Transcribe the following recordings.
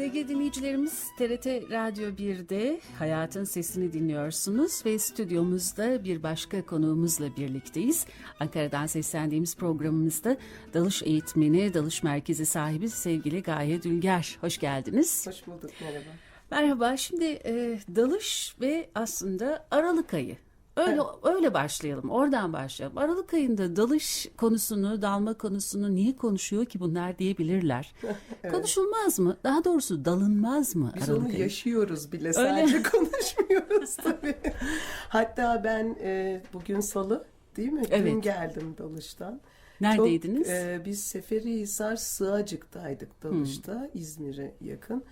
Sevgili dinleyicilerimiz TRT Radyo 1'de Hayatın Sesini dinliyorsunuz ve stüdyomuzda bir başka konuğumuzla birlikteyiz. Ankara'dan seslendiğimiz programımızda dalış eğitmeni, dalış merkezi sahibi sevgili Gaye Dülger. Hoş geldiniz. Hoş bulduk, merhaba. Merhaba. Şimdi e, dalış ve aslında Aralık ayı. Öyle öyle başlayalım. Oradan başlayalım. Aralık ayında dalış konusunu, dalma konusunu niye konuşuyor ki bunlar diyebilirler. Konuşulmaz mı? Daha doğrusu dalınmaz mı Biz Aralık onu ayı? yaşıyoruz bile, sadece konuşmuyoruz tabii. Hatta ben e, bugün salı değil mi? Dün Evet. geldim dalıştan. Neredeydiniz? Çok, e, biz Seferihisar Sığacık'taydık dalışta, İzmir'e yakın.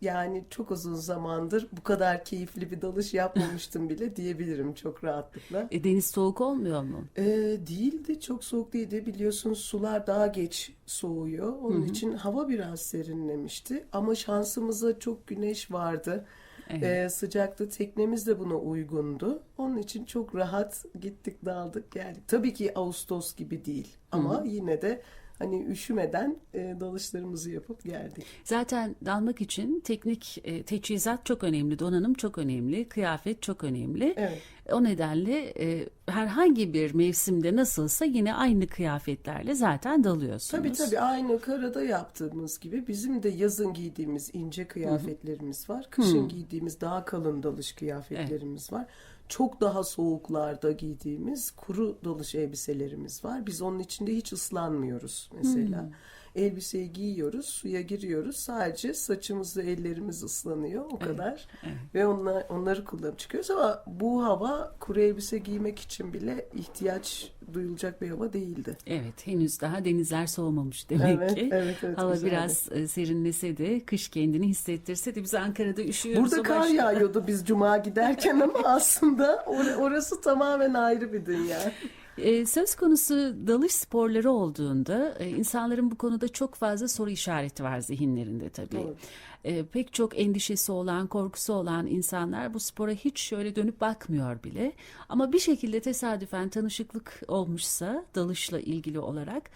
Yani çok uzun zamandır bu kadar keyifli bir dalış yapmamıştım bile diyebilirim çok rahatlıkla. E, deniz soğuk olmuyor mu? Ee, değildi çok soğuk değildi biliyorsunuz sular daha geç soğuyor onun için hava biraz serinlemişti ama şansımıza çok güneş vardı Evet. Ee, sıcaktı teknemiz de buna uygundu onun için çok rahat gittik daldık geldik tabii ki Ağustos gibi değil ama yine de hani üşümeden e, dalışlarımızı yapıp geldik. Zaten dalmak için teknik e, teçhizat çok önemli, donanım çok önemli, kıyafet çok önemli. Evet. O nedenle e, herhangi bir mevsimde nasılsa yine aynı kıyafetlerle zaten dalıyorsunuz. Tabii tabii aynı karada yaptığımız gibi bizim de yazın giydiğimiz ince kıyafetlerimiz var. Kışın giydiğimiz daha kalın dalış kıyafetlerimiz var. Çok daha soğuklarda giydiğimiz kuru dalış elbiselerimiz var. Biz onun içinde hiç ıslanmıyoruz mesela. Elbiseyi giyiyoruz, suya giriyoruz. Sadece saçımız ve ellerimiz ıslanıyor o kadar. Ve onlar, onları kullanıp çıkıyoruz ama bu hava kuru elbise giymek için bile ihtiyaç duyulacak bir hava değildi. Evet, henüz daha denizler soğumamış demek Evet, ki. evet, evet, Hava güzeldi. biraz e, serinlese de, kış kendini hissettirse de biz Ankara'da üşüyoruz. Burada kar başka. yağıyordu biz cuma giderken ama aslında or- orası tamamen ayrı bir dünya. E, söz konusu dalış sporları olduğunda e, insanların bu konuda çok fazla soru işareti var zihinlerinde tabii. Evet. E, pek çok endişesi olan, korkusu olan insanlar bu spora hiç şöyle dönüp bakmıyor bile. Ama bir şekilde tesadüfen tanışıklık olmuşsa dalışla ilgili olarak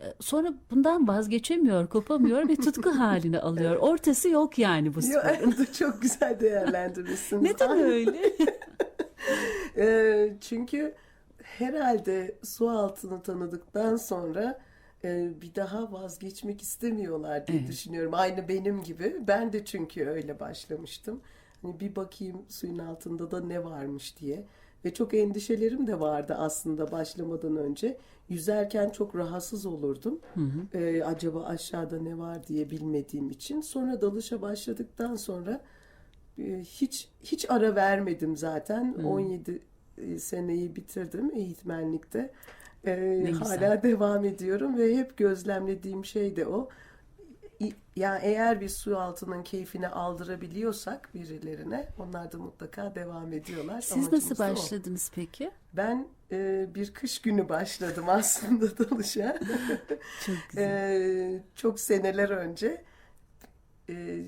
e, sonra bundan vazgeçemiyor, kopamıyor ve tutku halini alıyor. Ortası yok yani bu sporun. çok güzel değerlendirmişsiniz. Neden öyle? Ee, çünkü herhalde su altını tanıdıktan sonra e, bir daha vazgeçmek istemiyorlar diye Evet. düşünüyorum. Aynı benim gibi. Ben de çünkü öyle başlamıştım. Hani bir bakayım suyun altında da ne varmış diye. Ve çok endişelerim de vardı aslında başlamadan önce. Yüzerken çok rahatsız olurdum. Ee, acaba aşağıda ne var diye bilmediğim için. Sonra dalışa başladıktan sonra e, hiç hiç ara vermedim zaten. 17 e, seneyi bitirdim eğitmenlikte. E, hala devam ediyorum ve hep gözlemlediğim şey de o. Yani eğer bir su altının keyfini aldırabiliyorsak birilerine onlar da mutlaka devam ediyorlar. Siz Amacımız nasıl da o. başladınız peki? Ben e, bir kış günü başladım aslında dalışa. Çok güzel. Ee, çok seneler önce e,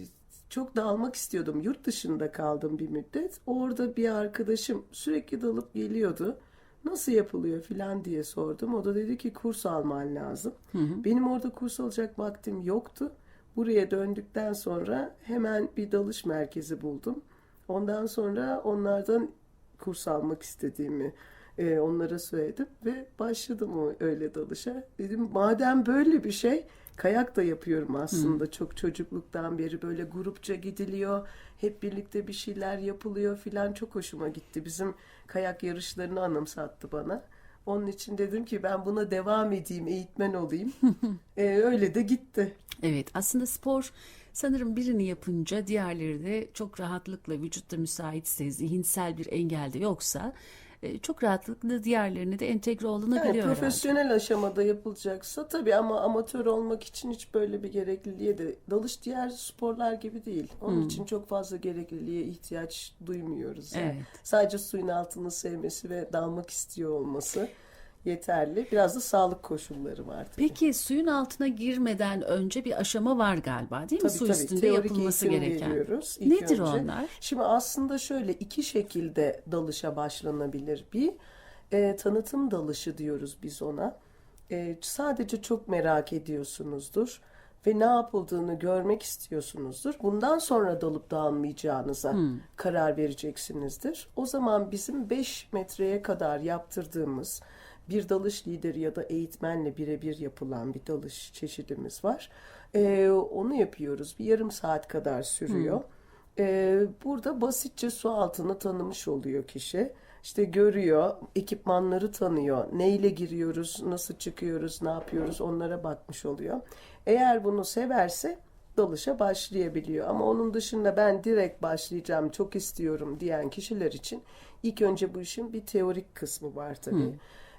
çok dalmak istiyordum. Yurt dışında kaldım bir müddet. Orada bir arkadaşım sürekli dalıp geliyordu. Nasıl yapılıyor filan diye sordum. O da dedi ki kurs alman lazım. Benim orada kurs alacak vaktim yoktu. Buraya döndükten sonra hemen bir dalış merkezi buldum. Ondan sonra onlardan kurs almak istediğimi e, onlara söyledim ve başladım o öyle dalışa. Dedim madem böyle bir şey kayak da yapıyorum aslında çok çocukluktan beri böyle grupça gidiliyor. Hep birlikte bir şeyler yapılıyor filan çok hoşuma gitti. Bizim kayak yarışlarını anımsattı bana. Onun için dedim ki ben buna devam edeyim, eğitmen olayım. E, öyle de gitti. Evet aslında spor sanırım birini yapınca diğerleri de çok rahatlıkla vücutta müsaitse zihinsel bir engel de yoksa e, çok rahatlıkla diğerlerine de entegre olunabiliyor herhalde. profesyonel aşamada yapılacaksa tabii ama amatör olmak için hiç böyle bir gerekliliğe de dalış diğer sporlar gibi değil. Onun için çok fazla gerekliliğe ihtiyaç duymuyoruz. yani. Evet. Sadece suyun altını sevmesi ve dalmak istiyor olması yeterli. Biraz da sağlık koşulları var tabii. Peki suyun altına girmeden önce bir aşama var galiba değil mi? Tabii, Su tabii. üstünde Teorik yapılması gereken. veriyoruz ilk Nedir önce. onlar? Şimdi aslında şöyle iki şekilde dalışa başlanabilir. Bir e, tanıtım dalışı diyoruz biz ona. E, sadece çok merak ediyorsunuzdur. ve ne yapıldığını görmek istiyorsunuzdur. Bundan sonra dalıp dağılmayacağınıza karar vereceksinizdir. O zaman bizim 5 metreye kadar yaptırdığımız bir dalış lideri ya da eğitmenle birebir yapılan bir dalış çeşidimiz var. Ee, onu yapıyoruz. Bir yarım saat kadar sürüyor. Ee, burada basitçe su altını tanımış oluyor kişi. İşte görüyor, ekipmanları tanıyor, neyle giriyoruz, nasıl çıkıyoruz, ne yapıyoruz onlara bakmış oluyor. Eğer bunu severse dalışa başlayabiliyor. Ama onun dışında ben direkt başlayacağım, çok istiyorum diyen kişiler için ilk önce bu işin bir teorik kısmı var tabii.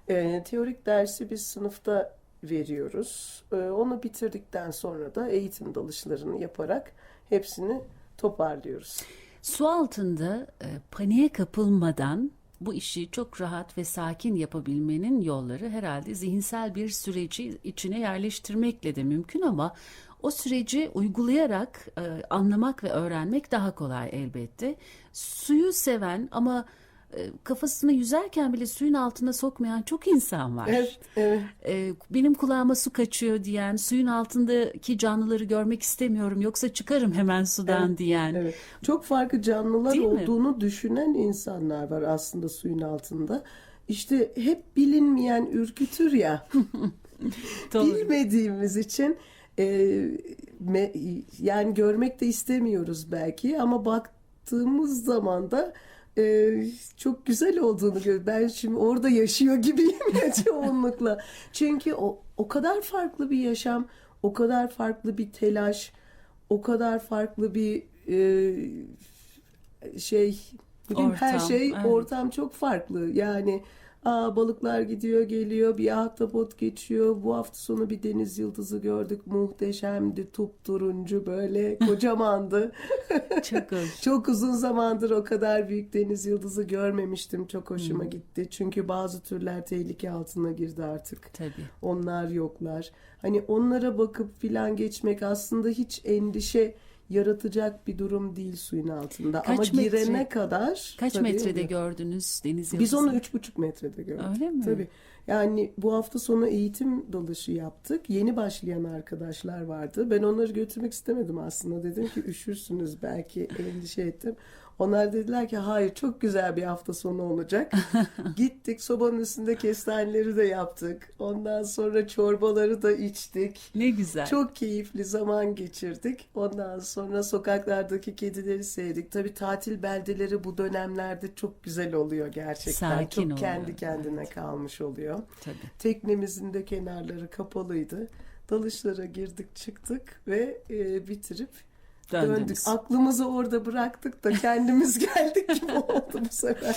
Ee, teorik dersi biz sınıfta veriyoruz. Ee, onu bitirdikten sonra da eğitim dalışlarını yaparak hepsini toparlıyoruz. Su altında e, paniğe kapılmadan bu işi çok rahat ve sakin yapabilmenin yolları herhalde zihinsel bir süreci içine yerleştirmekle de mümkün ama o süreci uygulayarak e, anlamak ve öğrenmek daha kolay elbette. Suyu seven ama kafasını yüzerken bile suyun altına sokmayan çok insan var. Evet, evet. E, benim kulağıma su kaçıyor diyen, suyun altındaki canlıları görmek istemiyorum yoksa çıkarım hemen sudan diyen. Evet. Çok farklı canlılar Değil mi? olduğunu düşünen insanlar var aslında suyun altında. İşte hep bilinmeyen ürkütür ya. Bilmediğimiz için e, me- yani görmek de istemiyoruz belki ama baktığımız zaman da e, çok güzel olduğunu gör. Ben şimdi orada yaşıyor gibiyim ya çoğunlukla. Çünkü o o kadar farklı bir yaşam, o kadar farklı bir telaş, o kadar farklı bir e, şey bileyim, her şey evet. ortam çok farklı. Yani aa, balıklar gidiyor geliyor bir ahtapot geçiyor. Bu hafta sonu bir deniz yıldızı gördük. Muhteşemdi. turuncu böyle kocamandı. Çok hoş. Çok uzun zamandır o kadar büyük deniz yıldızı görmemiştim. Çok hoşuma gitti. Çünkü bazı türler tehlike altına girdi artık. Tabii. Onlar yoklar. Hani onlara bakıp filan geçmek aslında hiç endişe yaratacak bir durum değil suyun altında. Kaç Ama metre? girene kadar Kaç tabii metrede gördünüz deniz yıldızı? Biz onu üç buçuk metrede gördük. Öyle mi? Tabii. Yani bu hafta sonu eğitim dalışı yaptık. Yeni başlayan arkadaşlar vardı. Ben onları götürmek istemedim aslında. Dedim ki üşürsünüz belki endişe ettim. Onlar dediler ki hayır çok güzel bir hafta sonu olacak. Gittik sobanın üstünde kestaneleri de yaptık. Ondan sonra çorbaları da içtik. Ne güzel. Çok keyifli zaman geçirdik. Ondan sonra sokaklardaki kedileri sevdik. Tabii tatil beldeleri bu dönemlerde çok güzel oluyor gerçekten. Sakin çok oluyor. kendi kendine kalmış oluyor. Tabii. Teknemizin de kenarları kapalıydı. Dalışlara girdik çıktık ve e, bitirip Döndünüz. döndük. Aklımızı orada bıraktık da kendimiz geldik gibi oldu bu sefer.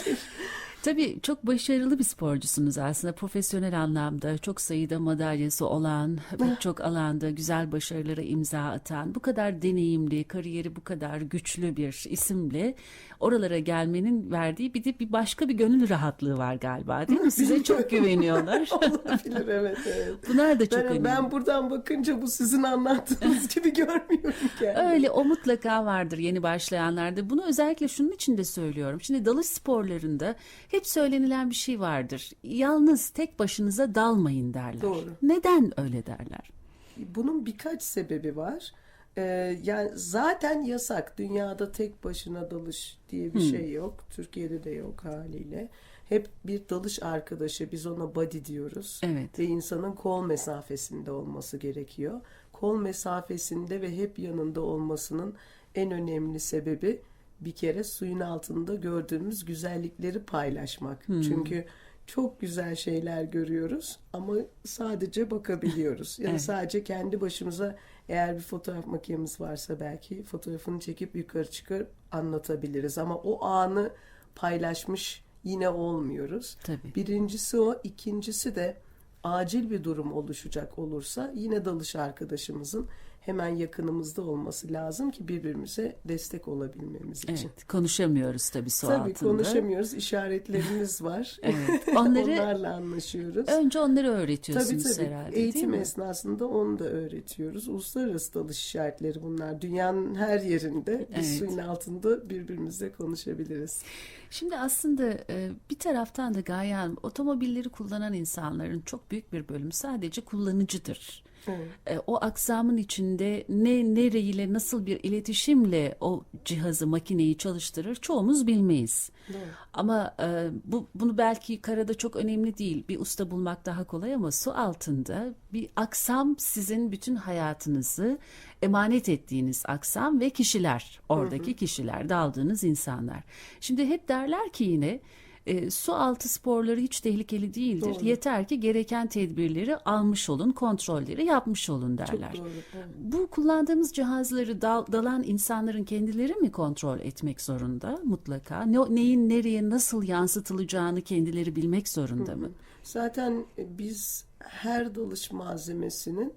Tabii çok başarılı bir sporcusunuz aslında profesyonel anlamda çok sayıda madalyası olan pek çok alanda güzel başarılara imza atan bu kadar deneyimli kariyeri bu kadar güçlü bir isimle oralara gelmenin verdiği bir de bir başka bir gönül rahatlığı var galiba değil mi size çok güveniyorlar Olabilir evet evet. bunlar da çok Ben, önemli ben buradan bakınca bu sizin anlattığınız gibi görmüyorum kendimi. Öyle o mutlaka vardır yeni başlayanlarda. Bunu özellikle şunun için de söylüyorum. Şimdi dalış sporlarında hep söylenilen bir şey vardır. Yalnız tek başınıza dalmayın derler. Doğru. Neden öyle derler? Bunun birkaç sebebi var. Ee, yani zaten yasak. Dünyada tek başına dalış diye bir şey yok. Türkiye'de de yok haliyle. Hep bir dalış arkadaşı, biz ona buddy diyoruz. Evet. Ve insanın kol mesafesinde olması gerekiyor. Kol mesafesinde ve hep yanında olmasının en önemli sebebi bir kere suyun altında gördüğümüz güzellikleri paylaşmak. Çünkü çok güzel şeyler görüyoruz ama sadece bakabiliyoruz. Ya da Evet. sadece kendi başımıza eğer bir fotoğraf makinemiz varsa belki fotoğrafını çekip yukarı çıkarıp anlatabiliriz. Ama o anı paylaşmış yine olmuyoruz. Tabii. Birincisi o. ikincisi de acil bir durum oluşacak olursa yine dalış arkadaşımızın hemen yakınımızda olması lazım ki birbirimize destek olabilmemiz için. Evet, konuşamıyoruz tabii su Tabii altında. konuşamıyoruz. işaretlerimiz var. Evet, onları- Onlarla anlaşıyoruz. Önce onları Tabii öğretiyorsunuz tabii. herhalde Eğitim esnasında onu da öğretiyoruz. Uluslararası dalış işaretleri bunlar. Dünyanın her yerinde biz Evet. suyun altında birbirimizle konuşabiliriz. Şimdi aslında e, bir taraftan da Gaye Hanım otomobilleri kullanan insanların çok büyük bir bölümü sadece kullanıcıdır. Evet. E, o aksamın içinde ne nereyle nasıl bir iletişimle o cihazı makineyi çalıştırır çoğumuz bilmeyiz. Doğru. Ama e, bu bunu belki karada çok önemli değil. Bir usta bulmak daha kolay ama su altında bir aksam sizin bütün hayatınızı emanet ettiğiniz aksam ve kişiler, oradaki kişiler, daldığınız insanlar. Şimdi hep derler ki yine e, su altı sporları hiç tehlikeli değildir. Doğru. Yeter ki gereken tedbirleri almış olun, kontrolleri yapmış olun Çok derler. doğru. Evet. Bu kullandığımız cihazları dal- dalan insanların kendileri mi kontrol etmek zorunda mutlaka? Ne, neyin nereye nasıl yansıtılacağını kendileri bilmek zorunda mı? Zaten e, biz her dalış malzemesinin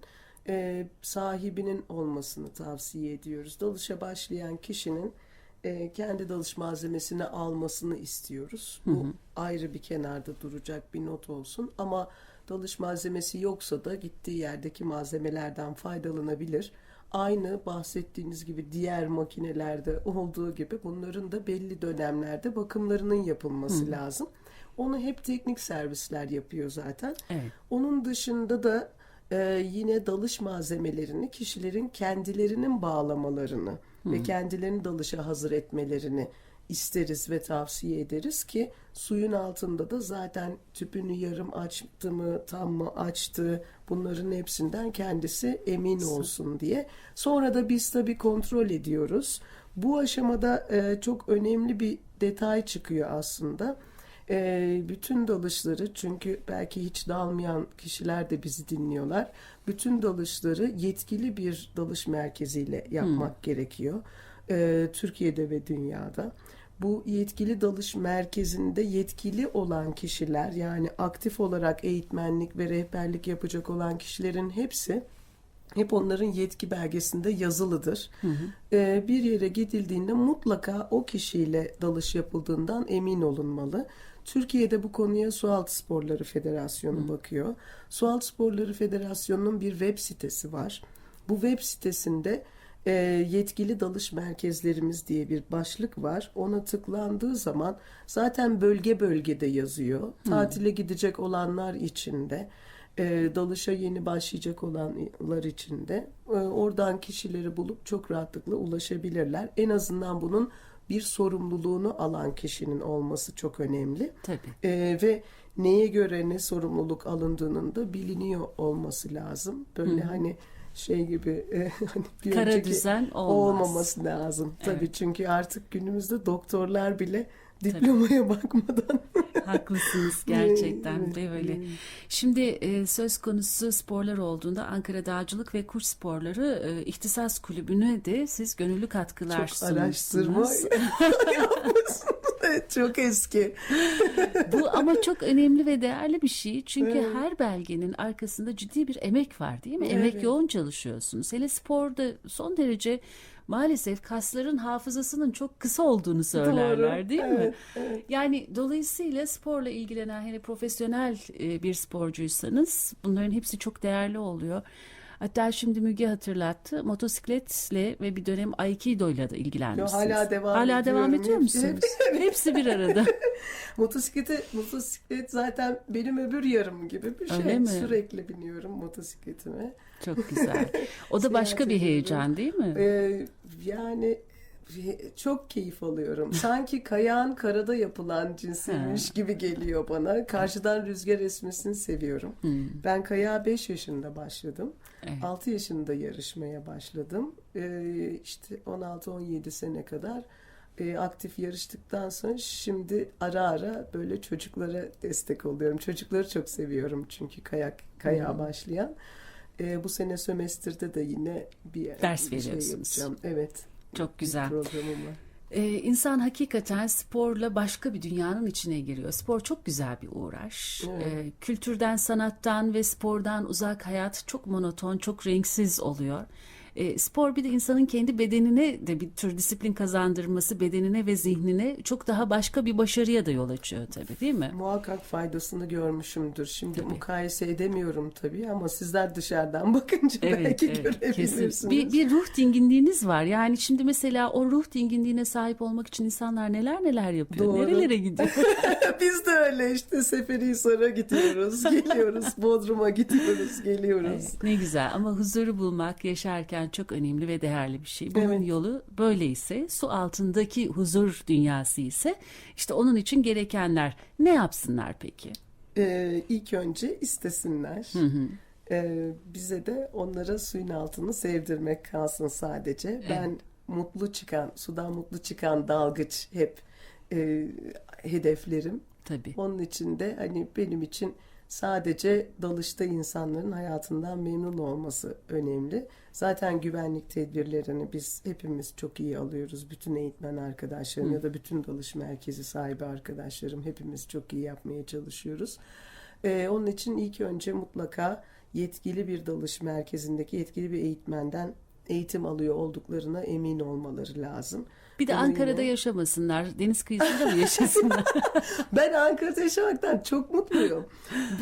e, sahibinin olmasını tavsiye ediyoruz. Dalışa başlayan kişinin e, kendi dalış malzemesini almasını istiyoruz. Bu ayrı bir kenarda duracak bir not olsun. Ama dalış malzemesi yoksa da gittiği yerdeki malzemelerden faydalanabilir. Aynı bahsettiğimiz gibi diğer makinelerde olduğu gibi bunların da belli dönemlerde bakımlarının yapılması lazım. Onu hep teknik servisler yapıyor zaten. Evet. Onun dışında da e, yine dalış malzemelerini kişilerin kendilerinin bağlamalarını ve kendilerini dalışa hazır etmelerini isteriz ve tavsiye ederiz ki suyun altında da zaten tüpünü yarım açtı mı tam mı açtı bunların hepsinden kendisi emin olsun diye. Sonra da biz tabii kontrol ediyoruz. Bu aşamada e, çok önemli bir detay çıkıyor aslında. Ee, bütün dalışları çünkü belki hiç dalmayan kişiler de bizi dinliyorlar. Bütün dalışları yetkili bir dalış merkeziyle yapmak gerekiyor. Ee, Türkiye'de ve dünyada. Bu yetkili dalış merkezinde yetkili olan kişiler yani aktif olarak eğitmenlik ve rehberlik yapacak olan kişilerin hepsi hep onların yetki belgesinde yazılıdır. Ee, bir yere gidildiğinde mutlaka o kişiyle dalış yapıldığından emin olunmalı. Türkiye'de bu konuya Sualtı Sporları Federasyonu bakıyor. Sualtı Sporları Federasyonu'nun bir web sitesi var. Bu web sitesinde e, yetkili dalış merkezlerimiz diye bir başlık var. Ona tıklandığı zaman zaten bölge bölgede yazıyor. Tatile gidecek olanlar için de e, dalışa yeni başlayacak olanlar için de e, oradan kişileri bulup çok rahatlıkla ulaşabilirler. En azından bunun bir sorumluluğunu alan kişinin olması çok önemli. Tabii. E, ve neye göre ne sorumluluk alındığının da biliniyor olması lazım. Böyle hani şey gibi e, hani bir Kara düzen olmaz. olmaması lazım. Tabii çünkü artık günümüzde doktorlar bile diplomaya bakmadan Haklısınız gerçekten de öyle. Şimdi e, söz konusu sporlar olduğunda Ankara Dağcılık ve Kurs Sporları e, İhtisas Kulübü'ne de siz gönüllü katkılar çok araştırma. Evet, çok eski. Bu ama çok önemli ve değerli bir şey. Çünkü Evet. her belgenin arkasında ciddi bir emek var değil mi? Emek Evet. yoğun çalışıyorsunuz. Hele sporda son derece maalesef kasların hafızasının çok kısa olduğunu söylerler Doğru. değil mi? Evet, evet. Yani dolayısıyla sporla ilgilenen hele profesyonel e, bir sporcuysanız bunların hepsi çok değerli oluyor. Hatta şimdi Müge hatırlattı. Motosikletle ve bir dönem Aikido'yla da ilgilenmişsiniz. Yo, hala devam Hala devam ediyor musunuz? Hepsi bir arada. Motosiklete, motosiklet zaten benim öbür yarım gibi bir şey. Öyle mi? Sürekli biniyorum motosikletime. Çok güzel. O da başka bir heyecan değil mi? Ee, yani çok keyif alıyorum. Sanki kayağın karada yapılan cinsiymiş gibi geliyor bana. Karşıdan rüzgar esmesini seviyorum. Ben kayağa 5 yaşında başladım. Evet. 6 yaşında yarışmaya başladım. Ee, işte 16-17 sene kadar e, aktif yarıştıktan sonra şimdi ara ara böyle çocuklara destek oluyorum. Çocukları çok seviyorum çünkü kayak kayağa başlayan. Ee, bu sene sömestrde de yine bir Ders bir şey veriyorsunuz. yapacağım. Evet. Çok güzel. Programım var. Ee, insan hakikaten sporla başka bir dünyanın içine giriyor. Spor çok güzel bir uğraş. Evet. Ee, kültürden, sanattan ve spordan uzak hayat çok monoton, çok renksiz oluyor. E, spor bir de insanın kendi bedenine de bir tür disiplin kazandırması, bedenine ve zihnine çok daha başka bir başarıya da yol açıyor tabii değil mi? Muhakkak faydasını görmüşümdür. Şimdi mukayese edemiyorum tabii ama sizler dışarıdan bakınca belki görebilirsiniz. kesin. Bir, bir ruh dinginliğiniz var. Yani şimdi mesela o ruh dinginliğine sahip olmak için insanlar neler neler yapıyor. Doğru. Nerelere gidiyor? Biz de öyle işte Seferihisar'a gidiyoruz, geliyoruz. Bodrum'a gidiyoruz, geliyoruz. Evet, ne güzel ama huzuru bulmak yaşarken çok önemli ve değerli bir şey. Bunun Evet. yolu böyleyse su altındaki huzur dünyası ise işte onun için gerekenler ne yapsınlar peki? Ee, ilk önce istesinler. Ee, bize de onlara suyun altını sevdirmek kalsın sadece. Ben mutlu çıkan, sudan mutlu çıkan dalgıç hep e, hedeflerim. Tabii. Onun için de hani benim için sadece dalışta insanların hayatından memnun olması önemli. Zaten güvenlik tedbirlerini biz hepimiz çok iyi alıyoruz. Bütün eğitmen arkadaşlarım ya da bütün dalış merkezi sahibi arkadaşlarım hepimiz çok iyi yapmaya çalışıyoruz. Ee, onun için ilk önce mutlaka yetkili bir dalış merkezindeki yetkili bir eğitmenden eğitim alıyor olduklarına emin olmaları lazım. Bir de Bunu Ankara'da yine- yaşamasınlar. Deniz kıyısında mı yaşasınlar? Ben Ankara'da yaşamaktan çok mutluyum.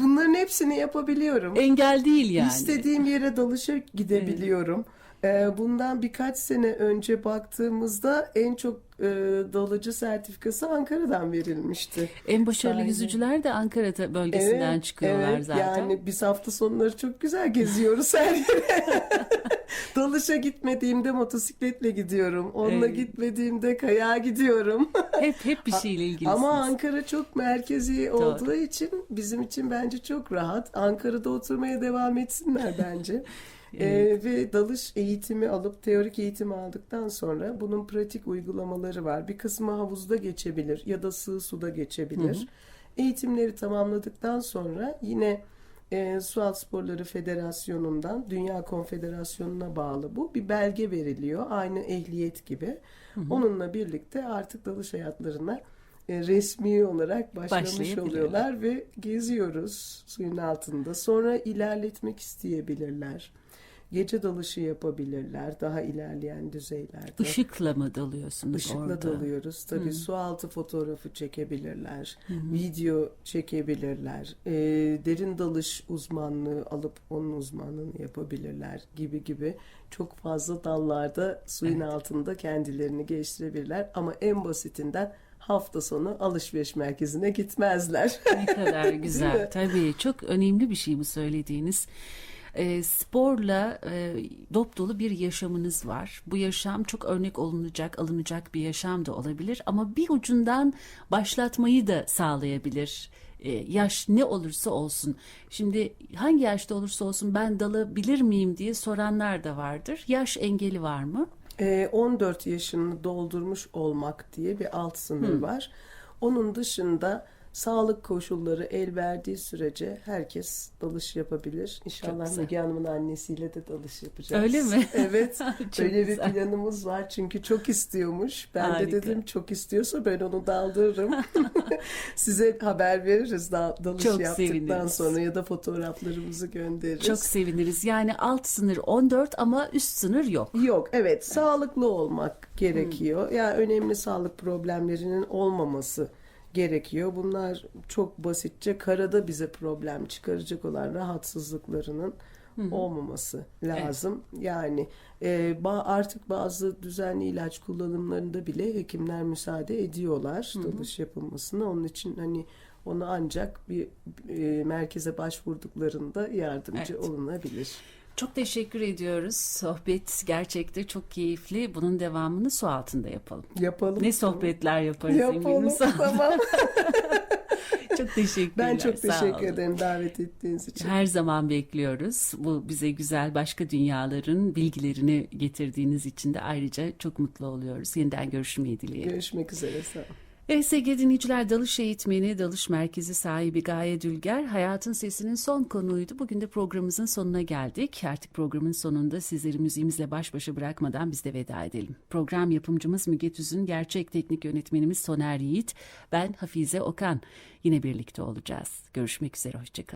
Bunların hepsini yapabiliyorum. Engel değil yani. İstediğim yere dalışa gidebiliyorum. Ee, Bundan birkaç sene önce baktığımızda en çok e, dalıcı sertifikası Ankara'dan verilmişti. En başarılı Sahibi. yüzücüler de Ankara bölgesinden çıkıyorlar evet. zaten. Yani biz hafta sonları çok güzel geziyoruz her yere. Dalışa gitmediğimde motosikletle gidiyorum. Onunla Evet. gitmediğimde kayağa gidiyorum. Hep hep bir şeyle ilgilisiniz. Ama Ankara çok merkezi olduğu için bizim için bence çok rahat. Ankara'da oturmaya devam etsinler bence. Ee, ve dalış eğitimi alıp teorik eğitim aldıktan sonra bunun pratik uygulamaları var. Bir kısmı havuzda geçebilir ya da sığ suda geçebilir. Eğitimleri tamamladıktan sonra yine e, Sualtı Sporları Federasyonu'ndan Dünya Konfederasyonu'na bağlı bu bir belge veriliyor. Aynı ehliyet gibi. Onunla birlikte artık dalış hayatlarına e, resmi olarak başlamış oluyorlar ve geziyoruz suyun altında. Sonra ilerletmek isteyebilirler. Gece dalışı yapabilirler daha ilerleyen düzeylerde. Işıkla mı dalıyorsunuz Işıkla orada? dalıyoruz. Tabii su altı fotoğrafı çekebilirler. Video çekebilirler. e, derin dalış uzmanlığı alıp onun uzmanlığını yapabilirler gibi gibi. Çok fazla dallarda suyun altında kendilerini geliştirebilirler. Ama en basitinden hafta sonu alışveriş merkezine gitmezler. Ne kadar güzel. Tabii çok önemli bir şey bu söylediğiniz. E, sporla e, dop dolu bir yaşamınız var. Bu yaşam çok örnek olunacak, alınacak bir yaşam da olabilir. Ama bir ucundan başlatmayı da sağlayabilir. E, yaş ne olursa olsun. Şimdi hangi yaşta olursa olsun ben dalabilir miyim diye soranlar da vardır. Yaş engeli var mı? Ee, 14 yaşını doldurmuş olmak diye bir alt sınır var. Onun dışında sağlık koşulları el verdiği sürece herkes dalış yapabilir. İnşallah. Müge Hanım'ın annesiyle de dalış yapacağız. Öyle mi? Evet. Öyle bir güzel. planımız var. Çünkü çok istiyormuş. Ben Harika. de dedim çok istiyorsa ben onu daldırırım. Size haber veririz da, dalış Çok yaptıktan seviniriz. sonra ya da fotoğraflarımızı göndeririz. Çok seviniriz. Yani alt sınır 14 ama üst sınır yok. Yok evet sağlıklı olmak gerekiyor. Yani önemli sağlık problemlerinin olmaması gerekiyor. Bunlar çok basitçe karada bize problem çıkaracak olan rahatsızlıklarının olmaması lazım. Yani e, artık bazı düzenli ilaç kullanımlarında bile hekimler müsaade ediyorlar dalış yapılmasına. Onun için hani onu ancak bir e, merkeze başvurduklarında yardımcı Evet. olunabilir. Çok teşekkür ediyoruz. Sohbet gerçekten çok keyifli. Bunun devamını su altında yapalım. Yapalım. Ne sohbetler yaparız Yapalım. eminim. Olun. Tamam. Çok teşekkürler. Ben çok teşekkür ederim davet ettiğiniz için. Her zaman bekliyoruz. Bu bize güzel başka dünyaların bilgilerini getirdiğiniz için de ayrıca çok mutlu oluyoruz. Yeniden görüşmeyi dileyelim. Görüşmek üzere. Sağ olun. Evet sevgili dinleyiciler dalış eğitmeni, dalış merkezi sahibi Gaye Dülger Hayatın Sesi'nin son konuydu. Bugün de programımızın sonuna geldik. Artık programın sonunda sizleri müziğimizle baş başa bırakmadan biz de veda edelim. Program yapımcımız Müge Tüzün, gerçek teknik yönetmenimiz Soner Yiğit, ben Hafize Okan. Yine birlikte olacağız. Görüşmek üzere, hoşçakalın.